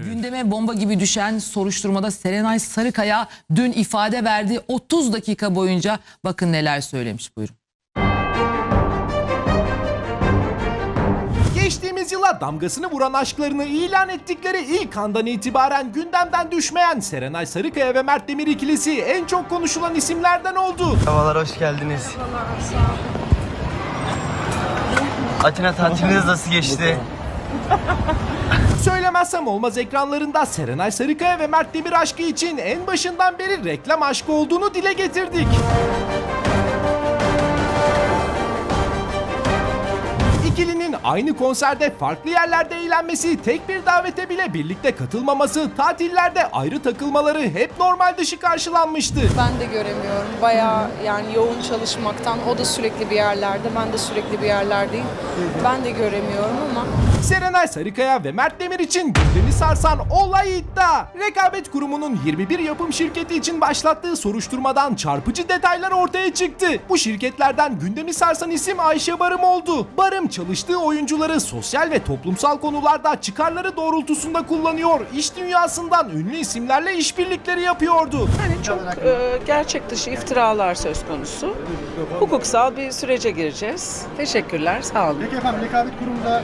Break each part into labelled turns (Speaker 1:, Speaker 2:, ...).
Speaker 1: Gündeme bomba gibi düşen soruşturmada Serenay Sarıkaya dün ifade verdi. 30 dakika boyunca bakın neler söylemiş buyurun.
Speaker 2: Geçtiğimiz yıla damgasını vuran aşklarını ilan ettikleri ilk andan itibaren gündemden düşmeyen Serenay Sarıkaya ve Mert Demir ikilisi en çok konuşulan isimlerden oldu.
Speaker 3: Havalar hoş geldiniz. Atina tatiliniz nasıl geçti?
Speaker 2: Söylemezsem olmaz ekranlarında Serenay Sarıkaya ve Mert Demir aşkı için en başından beri reklam aşkı olduğunu dile getirdik. İkilinin aynı konserde farklı yerlerde eğlenmesi, tek bir davete bile birlikte katılmaması, tatillerde ayrı takılmaları hep normal dışı karşılanmıştı.
Speaker 4: Ben de göremiyorum. Bayağı yani yoğun çalışmaktan o da sürekli bir yerlerde, ben de sürekli bir yerlerdeyim. Ben de göremiyorum ama
Speaker 2: Serenay Sarıkaya ve Mert Demir için gündemi sarsan olay iddia. Rekabet Kurumu'nun 21 yapım şirketi için başlattığı soruşturmadan çarpıcı detaylar ortaya çıktı. Bu şirketlerden gündemi sarsan isim Ayşe Barım oldu. Barım çalıştığı oyuncuları sosyal ve toplumsal konularda çıkarları doğrultusunda kullanıyor. İş dünyasından ünlü isimlerle işbirlikleri yapıyordu.
Speaker 5: Yani çok e, gerçek dışı iftiralar söz konusu. Hukuksal bir sürece gireceğiz. Teşekkürler, sağ olun.
Speaker 6: Peki efendim rekabet kurumunda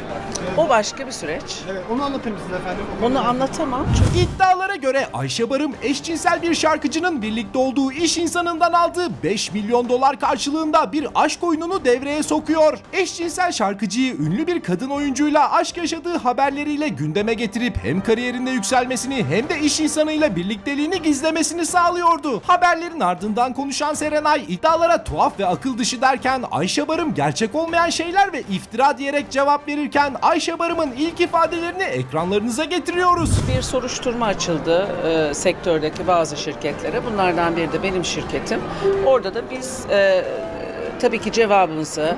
Speaker 6: e,
Speaker 5: O başka bir süreç.
Speaker 6: evet, onu anlatır mısınız efendim?
Speaker 5: Onu anlatamam çünkü
Speaker 2: İddialara göre Ayşe Barım eşcinsel bir şarkıcının birlikte olduğu iş insanından aldığı 5 milyon dolar karşılığında bir aşk oyununu devreye sokuyor. Eşcinsel şarkıcıyı ünlü bir kadın oyuncuyla aşk yaşadığı haberleriyle gündeme getirip hem kariyerinde yükselmesini hem de iş insanıyla birlikteliğini gizlemesini sağlıyordu. Haberlerin ardından konuşan Serenay iddialara tuhaf ve akıl dışı derken Ayşe Barım gerçek olmayan şeyler ve iftira diyerek cevap verirken Ayşe Barım'ın ilk ifadelerini ekranlarınıza getiriyoruz.
Speaker 5: bir soruşturma açıldı e, sektördeki bazı şirketlere. Bunlardan biri de benim şirketim. Orada da biz e, tabii ki cevabımızı,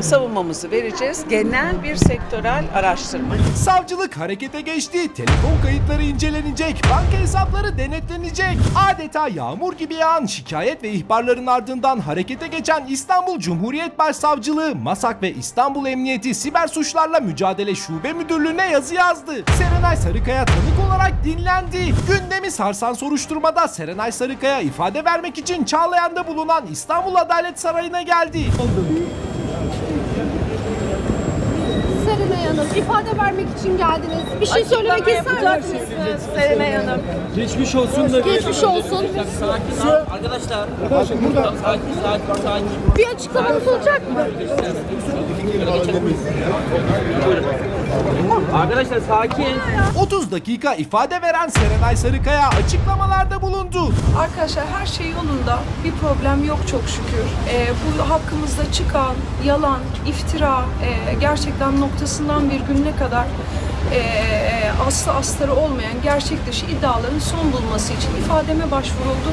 Speaker 5: savunmamızı vereceğiz. Genel bir sektörel araştırma.
Speaker 2: Savcılık harekete geçti. Telefon kayıtları incelenecek. Banka hesapları denetlenecek. Adeta yağmur gibi yağan şikayet ve ihbarların ardından harekete geçen İstanbul Cumhuriyet Başsavcılığı, Masak ve İstanbul Emniyeti Siber Suçlarla Mücadele Şube Müdürlüğü'ne yazı yazdı. Serenay Sarıkaya tanık olarak dinlendi. Gündemi sarsan soruşturmada Serenay Sarıkaya ifade vermek için Çağlayan'da bulunan İstanbul Adalet Sarayı'na geldi.
Speaker 7: Serenay Hanım ifade vermek için geldiniz. Bir şey söylemek ister misiniz?
Speaker 4: Serenay Hanım.
Speaker 7: Geçmiş olsun.
Speaker 8: Arkadaşlar. burada. Sakin sakin sakin.
Speaker 7: Bir açıklamanız olacak mı?
Speaker 8: Arkadaşlar sakin.
Speaker 2: 30 dakika ifade veren Serenay Sarıkaya açıklamalarda bulundu.
Speaker 9: Arkadaşlar her şey yolunda. Bir problem yok çok şükür. Ee, bu hakkımızda çıkan yalan, iftira, e, gerçekten noktasından bir gününe kadar e, aslı astarı olmayan gerçek dışı iddiaların son bulması için ifademe başvuruldu.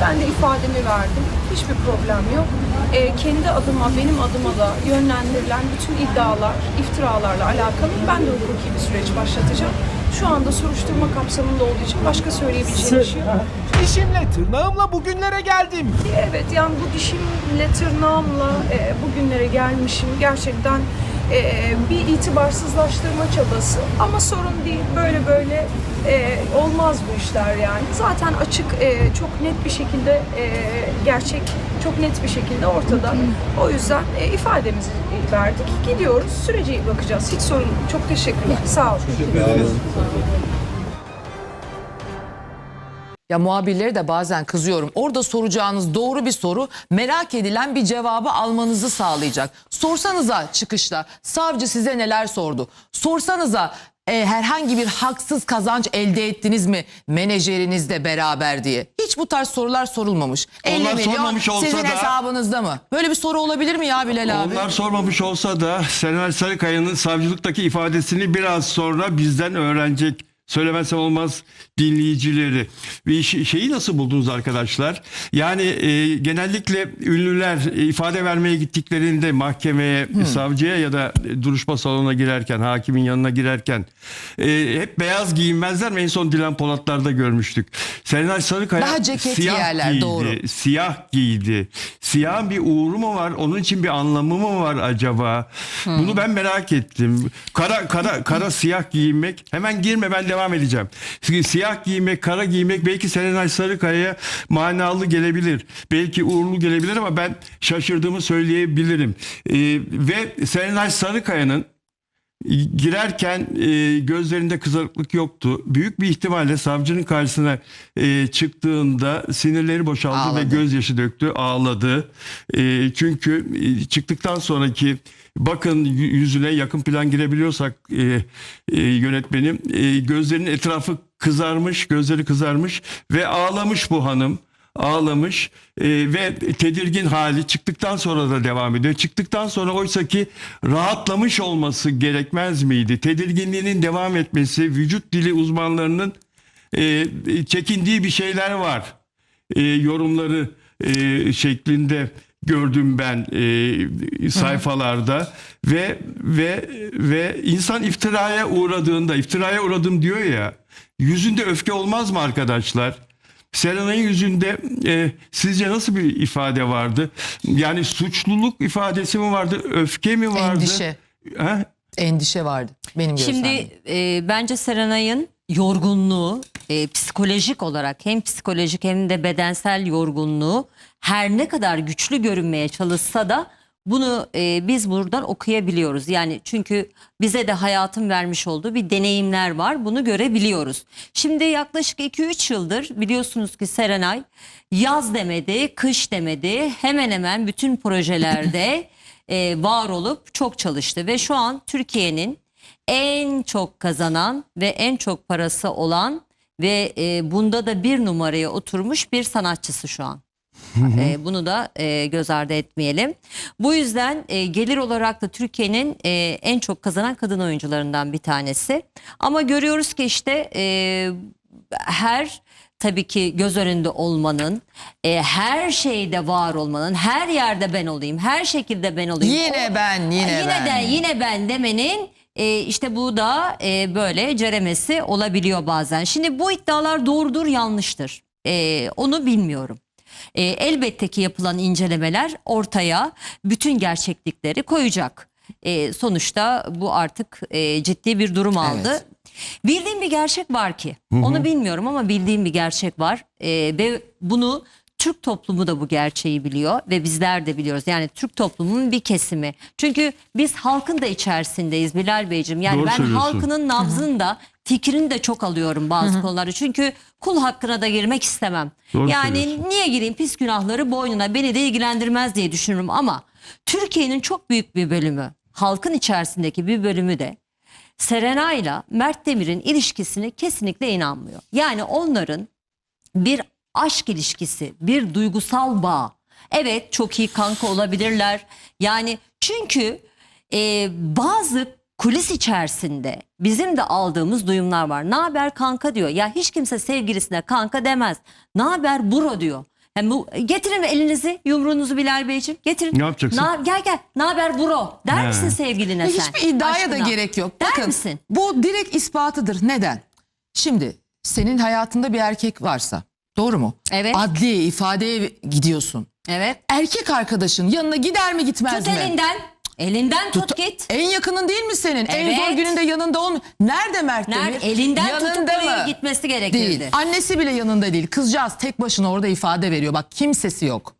Speaker 9: Ben de ifademi verdim. Hiçbir problem yok. Ee, kendi adıma, benim adıma da yönlendirilen bütün iddialar, iftiralarla alakalı ben de hukuki bir süreç başlatacağım. Şu anda soruşturma kapsamında olduğu için başka söyleyebileceğim bir şey yok.
Speaker 2: Dişimle tırnağımla bugünlere geldim.
Speaker 9: Evet yani bu dişimle tırnağımla e, bugünlere gelmişim. Gerçekten e, bir itibarsızlaştırma çabası ama sorun değil. Böyle böyle e, olmaz bu işler yani. Zaten açık, e, çok net bir şekilde e, gerçek çok net bir şekilde ortada. O yüzden e, ifademizi verdik. Gidiyoruz. Sürece bakacağız. Hiç sorun. Çok teşekkürler. Sağ olun.
Speaker 1: Ya muhabirlere de bazen kızıyorum. Orada soracağınız doğru bir soru merak edilen bir cevabı almanızı sağlayacak. Sorsanıza çıkışta savcı size neler sordu? Sorsanıza e, herhangi bir haksız kazanç elde ettiniz mi menajerinizle beraber diye. Hiç bu tarz sorular sorulmamış.
Speaker 10: Onlar
Speaker 1: 50 milyon
Speaker 10: sormamış olsa
Speaker 1: sizin
Speaker 10: da-
Speaker 1: hesabınızda mı? Böyle bir soru olabilir mi ya Bilal abi?
Speaker 10: Onlar sormamış olsa da Serenay Sarıkaya'nın savcılıktaki ifadesini biraz sonra bizden öğrenecek. Söylemezsem olmaz dinleyicileri. Ş- şeyi nasıl buldunuz arkadaşlar? Yani e, genellikle ünlüler ifade vermeye gittiklerinde mahkemeye, savcıya ya da duruşma salonuna girerken, hakimin yanına girerken e, hep beyaz giyinmezler mi? En son Dilan Polatlar'da görmüştük. Serenay Sarıkaya
Speaker 1: Daha ceket
Speaker 10: siyah
Speaker 1: giyerler,
Speaker 10: giydi.
Speaker 1: doğru.
Speaker 10: Siyah giydi. Siyahın bir uğru mu var? Onun için bir anlamı mı var acaba? Bunu ben merak ettim. Kara kara kara siyah giyinmek. Hemen girme ben devam edeceğim. Si- Siyah giymek, kara giymek belki Serenay Sarıkaya'ya manalı gelebilir. Belki uğurlu gelebilir ama ben şaşırdığımı söyleyebilirim. Ee, ve Serenay Sarıkaya'nın girerken e, gözlerinde kızarıklık yoktu. Büyük bir ihtimalle savcının karşısına e, çıktığında sinirleri boşaldı
Speaker 1: Ağladı.
Speaker 10: ve gözyaşı döktü, ağladı. E, çünkü e, çıktıktan sonraki bakın yüzüne yakın plan girebiliyorsak e, e, yönetmenim e, gözlerinin etrafı kızarmış, gözleri kızarmış ve ağlamış bu hanım ağlamış e, ve tedirgin hali çıktıktan sonra da devam ediyor. Çıktıktan sonra oysa ki rahatlamış olması gerekmez miydi? Tedirginliğinin devam etmesi, vücut dili uzmanlarının e, çekindiği bir şeyler var. E, yorumları e, şeklinde gördüm ben e, sayfalarda ve ve ve insan iftiraya uğradığında iftiraya uğradım diyor ya yüzünde öfke olmaz mı arkadaşlar? Serenay'ın yüzünde e, sizce nasıl bir ifade vardı? Yani suçluluk ifadesi mi vardı? Öfke mi vardı?
Speaker 1: Endişe.
Speaker 10: Ha?
Speaker 1: Endişe vardı benim gözlemim.
Speaker 11: Şimdi e, bence Serenay'ın yorgunluğu e, psikolojik olarak hem psikolojik hem de bedensel yorgunluğu her ne kadar güçlü görünmeye çalışsa da bunu e, biz buradan okuyabiliyoruz. Yani çünkü bize de hayatın vermiş olduğu bir deneyimler var. Bunu görebiliyoruz. Şimdi yaklaşık 2-3 yıldır biliyorsunuz ki Serenay yaz demedi, kış demedi. Hemen hemen bütün projelerde e, var olup çok çalıştı ve şu an Türkiye'nin en çok kazanan ve en çok parası olan ve e, bunda da bir numaraya oturmuş bir sanatçısı şu an. E, bunu da e, göz ardı etmeyelim. Bu yüzden e, gelir olarak da Türkiye'nin e, en çok kazanan kadın oyuncularından bir tanesi. Ama görüyoruz ki işte e, her tabii ki göz önünde olmanın, e, her şeyde var olmanın, her yerde ben olayım, her şekilde ben olayım.
Speaker 1: Yine
Speaker 11: O-
Speaker 1: ben, yine
Speaker 11: yine
Speaker 1: ben.
Speaker 11: de yine ben demenin e, işte bu da e, böyle ceremesi olabiliyor bazen. Şimdi bu iddialar doğrudur yanlıştır. E, onu bilmiyorum. E, elbette ki yapılan incelemeler ortaya bütün gerçeklikleri koyacak. E, sonuçta bu artık e, ciddi bir durum aldı.
Speaker 1: Evet.
Speaker 11: Bildiğim bir gerçek var ki. Onu bilmiyorum ama bildiğim bir gerçek var. E, ve bunu Türk toplumu da bu gerçeği biliyor ve bizler de biliyoruz. Yani Türk toplumunun bir kesimi. Çünkü biz halkın da içerisindeyiz Bilal Beyciğim. Yani
Speaker 10: Doğru
Speaker 11: ben
Speaker 10: söylüyorsun.
Speaker 11: halkının nabzını da fikrini de çok alıyorum bazı konularda. Çünkü kul hakkına da girmek istemem.
Speaker 10: Doğru
Speaker 11: yani niye gireyim pis günahları boynuna beni de ilgilendirmez diye düşünürüm ama Türkiye'nin çok büyük bir bölümü halkın içerisindeki bir bölümü de Serenay'la Mert Demir'in ilişkisine kesinlikle inanmıyor. Yani onların bir aşk ilişkisi, bir duygusal bağ. Evet çok iyi kanka olabilirler. Yani çünkü e, bazı kulis içerisinde bizim de aldığımız duyumlar var. Ne haber kanka diyor. Ya hiç kimse sevgilisine kanka demez. Ne haber bro diyor. Yani bu, getirin elinizi yumruğunuzu Bilal Beyciğim getirin.
Speaker 10: Ne yapacaksın?
Speaker 11: Na- gel gel ne haber bro der
Speaker 10: He.
Speaker 11: misin sevgiline sen?
Speaker 1: Hiçbir iddiaya da
Speaker 11: Aşkına.
Speaker 1: gerek yok.
Speaker 11: Der
Speaker 1: Bakın
Speaker 11: misin?
Speaker 1: bu direkt ispatıdır. Neden? Şimdi senin hayatında bir erkek varsa doğru mu?
Speaker 11: Evet.
Speaker 1: Adliye ifadeye gidiyorsun.
Speaker 11: Evet.
Speaker 1: Erkek arkadaşın yanına gider mi gitmez
Speaker 11: Tut
Speaker 1: mi?
Speaker 11: elinden. Elinden tut, git.
Speaker 1: En yakının değil mi senin? En
Speaker 11: Evet.
Speaker 1: zor gününde yanında olm. Nerede Mert
Speaker 11: Nerede?
Speaker 1: Demir?
Speaker 11: Elinden tutup
Speaker 1: Yanında
Speaker 11: oraya
Speaker 1: mı?
Speaker 11: gitmesi gerekirdi.
Speaker 1: Değil. Annesi bile yanında değil. Kızcağız tek başına orada ifade veriyor. Bak kimsesi yok.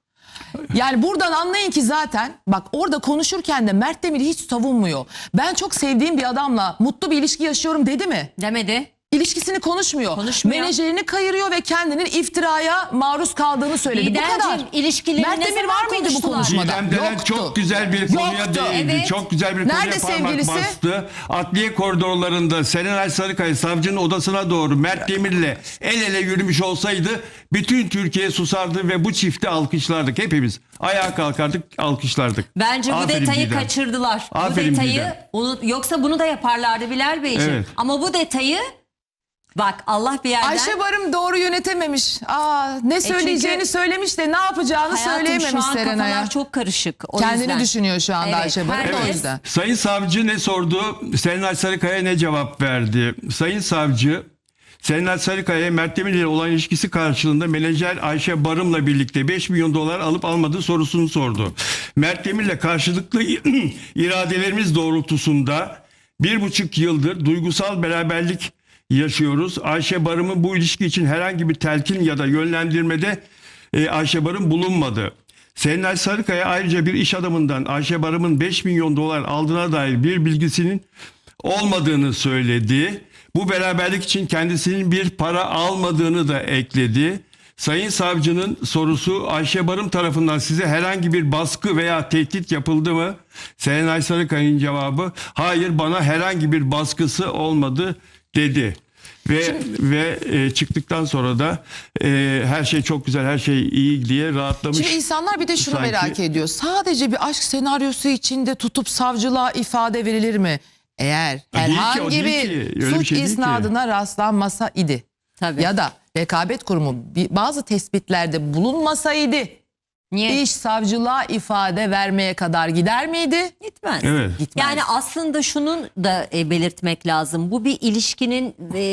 Speaker 1: Yani buradan anlayın ki zaten bak orada konuşurken de Mert Demir'i hiç savunmuyor. Ben çok sevdiğim bir adamla mutlu bir ilişki yaşıyorum dedi mi?
Speaker 11: Demedi.
Speaker 1: İlişkisini konuşmuyor.
Speaker 11: Konuşmuyor.
Speaker 1: Menajerini kayırıyor ve kendinin iftiraya maruz kaldığını söyledi. bu
Speaker 11: Didemciğim,
Speaker 1: kadar.
Speaker 11: ilişkilerini
Speaker 1: Mert
Speaker 11: ne
Speaker 1: Demir
Speaker 11: zaman
Speaker 1: var mıydı bu
Speaker 11: konuştular?
Speaker 1: konuşmada?
Speaker 10: Didem Delen
Speaker 1: Yoktu.
Speaker 10: çok güzel bir konuya
Speaker 1: Yoktu.
Speaker 10: değindi.
Speaker 11: Evet.
Speaker 10: Çok güzel bir
Speaker 1: Nerede
Speaker 10: konuya parmak
Speaker 1: sevgilisi?
Speaker 10: bastı. Adliye koridorlarında Serenay Sarıkaya savcının odasına doğru Mert Demir'le el ele yürümüş olsaydı bütün Türkiye susardı ve bu çifti alkışlardık hepimiz. Ayağa kalkardık alkışlardık.
Speaker 11: Bence bu
Speaker 10: Aferin
Speaker 11: detayı
Speaker 10: Didem.
Speaker 11: kaçırdılar.
Speaker 10: Aferin
Speaker 11: bu detayı
Speaker 10: Didem.
Speaker 11: unut yoksa bunu da yaparlardı Bilal Beyciğim.
Speaker 10: Evet.
Speaker 11: Ama bu detayı bak Allah bir yerden
Speaker 1: Ayşe Barım doğru yönetememiş. Aa, ne söyleyeceğini
Speaker 11: çünkü-
Speaker 1: söylemiş de ne yapacağını
Speaker 11: Hayatım
Speaker 1: söyleyememiş
Speaker 11: şu an
Speaker 1: Serenay'a.
Speaker 11: kafalar çok karışık. O
Speaker 1: Kendini
Speaker 11: yüzden.
Speaker 1: düşünüyor şu anda
Speaker 11: Evet,
Speaker 1: Ayşe Barım da o
Speaker 11: herkes-
Speaker 1: yüzden.
Speaker 10: Sayın Savcı ne sordu? Serenay Sarıkaya ne cevap verdi? Sayın Savcı Serenay Sarıkaya Mert Demir ile olan ilişkisi karşılığında menajer Ayşe Barım'la birlikte 5 milyon dolar alıp almadığı sorusunu sordu. Mert Demir'le karşılıklı iradelerimiz doğrultusunda bir buçuk yıldır duygusal beraberlik yaşıyoruz. Ayşe Barım'ın bu ilişki için herhangi bir telkin ya da yönlendirmede e, Ayşe Barım bulunmadı. Serenay Sarıkaya ayrıca bir iş adamından Ayşe Barım'ın 5 milyon dolar aldığına dair bir bilgisinin olmadığını söyledi. Bu beraberlik için kendisinin bir para almadığını da ekledi. Sayın savcının sorusu Ayşe Barım tarafından size herhangi bir baskı veya tehdit yapıldı mı? Serenay Sarıkaya'nın cevabı hayır bana herhangi bir baskısı olmadı dedi. Ve ve e, çıktıktan sonra da e, her şey çok güzel, her şey iyi diye rahatlamış.
Speaker 1: Şimdi insanlar bir de şunu
Speaker 10: Sanki-
Speaker 1: merak ediyor. Sadece bir aşk senaryosu içinde tutup savcılığa ifade verilir mi? Eğer herhangi bir suç
Speaker 10: şey değil ki.
Speaker 1: isnadına rastlanmasa idi.
Speaker 11: Tabii.
Speaker 1: Ya da rekabet kurumu bazı tespitlerde bulunmasaydı
Speaker 11: Niye?
Speaker 1: iş savcılığa ifade vermeye kadar gider miydi?
Speaker 11: Gitmez.
Speaker 10: Evet.
Speaker 1: Gitmez.
Speaker 11: Yani aslında şunun da e, belirtmek lazım. Bu bir ilişkinin e,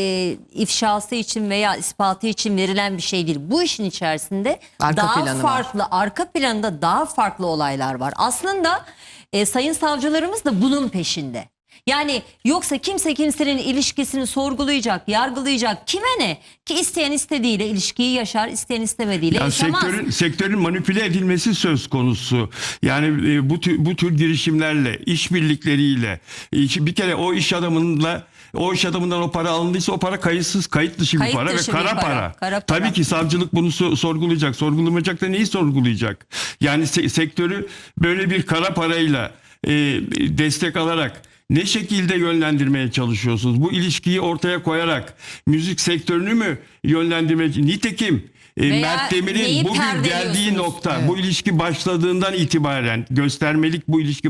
Speaker 11: ifşası için veya ispatı için verilen bir şey değil. Bu işin içerisinde
Speaker 1: Arka
Speaker 11: daha
Speaker 1: planı var.
Speaker 11: farklı, arka planda daha farklı olaylar var. Aslında e, sayın savcılarımız da bunun peşinde. Yani yoksa kimse kimsenin ilişkisini sorgulayacak, yargılayacak. Kime ne? Ki isteyen istediğiyle ilişkiyi yaşar, isteyen istemediğiyle
Speaker 10: Yani
Speaker 11: yaşamaz.
Speaker 10: sektörün sektörün manipüle edilmesi söz konusu. Yani e, bu tür, bu tür girişimlerle, işbirlikleriyle iş- bir kere o iş adamınla o iş adamından o para alındıysa o para kayıtsız, kayıt dışı bir
Speaker 11: Kayıt
Speaker 10: para
Speaker 11: dışı
Speaker 10: ve
Speaker 11: bir
Speaker 10: kara
Speaker 11: para,
Speaker 10: para.
Speaker 11: kara para.
Speaker 10: Tabii ki savcılık bunu so- sorgulayacak. Sorgulamayacak da neyi sorgulayacak? Yani se- sektörü böyle bir kara parayla e, destek alarak ne şekilde yönlendirmeye çalışıyorsunuz? Bu ilişkiyi ortaya koyarak müzik sektörünü mü yönlendirmeye Nitekim e,
Speaker 11: Veya
Speaker 10: Mert Demir'in bugün geldiği nokta bu ilişki başladığından itibaren göstermelik bu ilişki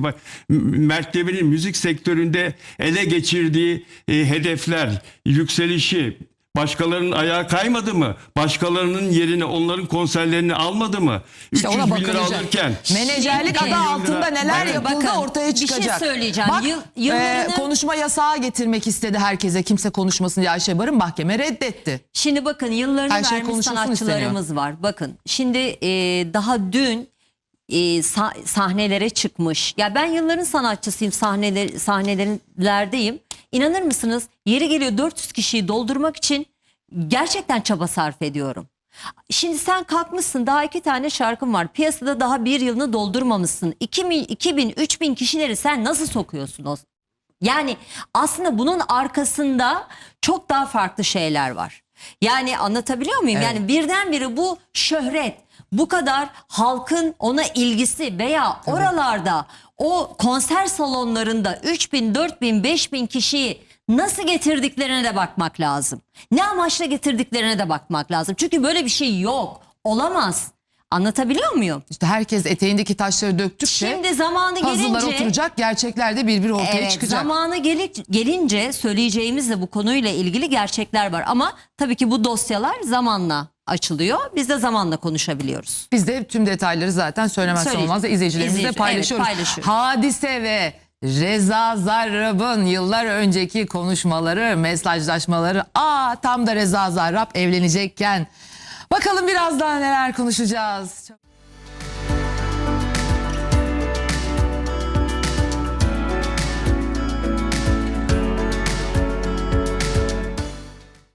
Speaker 10: Mert Demir'in müzik sektöründe ele geçirdiği e, hedefler, yükselişi başkalarının ayağa kaymadı mı? Başkalarının yerine onların konserlerini almadı mı?
Speaker 1: İşte
Speaker 10: 300
Speaker 1: ona
Speaker 10: bin lira
Speaker 1: bakılacak.
Speaker 10: alırken
Speaker 1: Menajerlik adı altında neler
Speaker 10: Evet.
Speaker 1: yapıldı
Speaker 11: Bakın,
Speaker 1: ortaya
Speaker 11: bir şey
Speaker 1: çıkacak.
Speaker 11: söyleyeceğim.
Speaker 1: Bak
Speaker 11: Yıl- yıllarını-
Speaker 1: e, konuşma yasağı getirmek istedi herkese kimse konuşmasın diye Ayşe Barın mahkeme reddetti.
Speaker 11: Şimdi bakın yıllarını
Speaker 1: Her şey
Speaker 11: vermiş
Speaker 1: konuşulsun
Speaker 11: sanatçılarımız var. Bakın şimdi e, daha dün e, sa- sahnelere çıkmış. Ya ben yılların sanatçısıyım sahneler, sahnelerdeyim. İnanır mısınız yeri geliyor 400 kişiyi doldurmak için gerçekten çaba sarf ediyorum. Şimdi sen kalkmışsın daha iki tane şarkın var. Piyasada daha bir yılını doldurmamışsın. 2000, 2000 3000 kişileri sen nasıl sokuyorsun o yani aslında bunun arkasında çok daha farklı şeyler var. Yani anlatabiliyor muyum?
Speaker 1: Evet.
Speaker 11: Yani birdenbire bu şöhret, bu kadar halkın ona ilgisi veya oralarda o konser salonlarında 3000, 4000, 5000 kişiyi nasıl getirdiklerine de bakmak lazım. Ne amaçla getirdiklerine de bakmak lazım. Çünkü böyle bir şey yok. Olamaz. Anlatabiliyor muyum?
Speaker 1: İşte herkes eteğindeki taşları döktükçe
Speaker 11: Şimdi zamanı
Speaker 1: puzzle'lar
Speaker 11: gelince
Speaker 1: oturacak gerçekler de bir bir ortaya
Speaker 11: Evet,
Speaker 1: çıkacak.
Speaker 11: zamanı geli- gelince söyleyeceğimiz de bu konuyla ilgili gerçekler var. Ama tabii ki bu dosyalar zamanla açılıyor. Biz de zamanla konuşabiliyoruz.
Speaker 1: Biz de tüm detayları zaten söylemezsen
Speaker 11: Söyleyeceğiz.
Speaker 1: olmaz da izleyicilerimizle
Speaker 11: İzleyici-
Speaker 1: paylaşıyoruz.
Speaker 11: evet, paylaşıyoruz.
Speaker 1: Hadise ve Reza Zarrab'ın yıllar önceki konuşmaları, mesajlaşmaları. Aa tam da Reza Zarrab evlenecekken. Bakalım biraz daha neler konuşacağız.